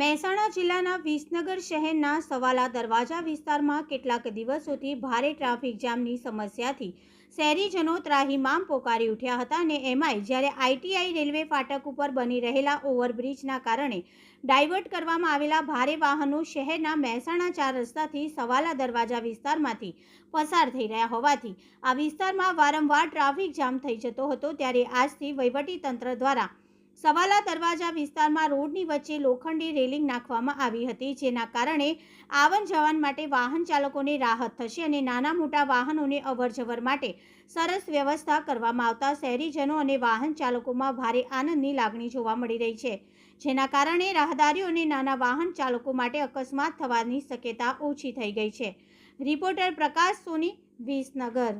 મહેસાણા જિલ્લાના વિસનગર શહેરના સવાલા દરવાજા વિસ્તારમાં કેટલાક દિવસોથી ભારે ટ્રાફિક જામની સમસ્યાથી શહેરીજનો ત્રાહીમામ પોકારી ઉઠ્યા હતા અને એમાંય જ્યારે આઈટીઆઈ રેલવે ફાટક ઉપર બની રહેલા ઓવરબ્રિજના કારણે ડાયવર્ટ કરવામાં આવેલા ભારે વાહનો શહેરના મહેસાણા ચાર રસ્તાથી સવાલા દરવાજા વિસ્તારમાંથી પસાર થઈ રહ્યા હોવાથી આ વિસ્તારમાં વારંવાર ટ્રાફિક જામ થઈ જતો હતો ત્યારે આજથી વહીવટી તંત્ર દ્વારા સવાલા દરવાજા વિસ્તારમાં રોડની વચ્ચે લોખંડી રેલિંગ નાખવામાં આવી હતી, જેના કારણે આવન જવાન માટે વાહન ચાલકોને રાહત થશે અને નાના મોટા વાહનોને અવરજવર માટે સરસ વ્યવસ્થા કરવામાં આવતા શહેરીજનો અને વાહન ચાલકોમાં ભારે આનંદની લાગણી જોવા મળી રહી છે, જેના કારણે રાહદારીઓ અને નાના વાહન ચાલકો માટે અકસ્માત થવાની શક્યતા ઓછી થઈ ગઈ છે. રિપોર્ટર પ્રકાશ સોની, વિસનગર.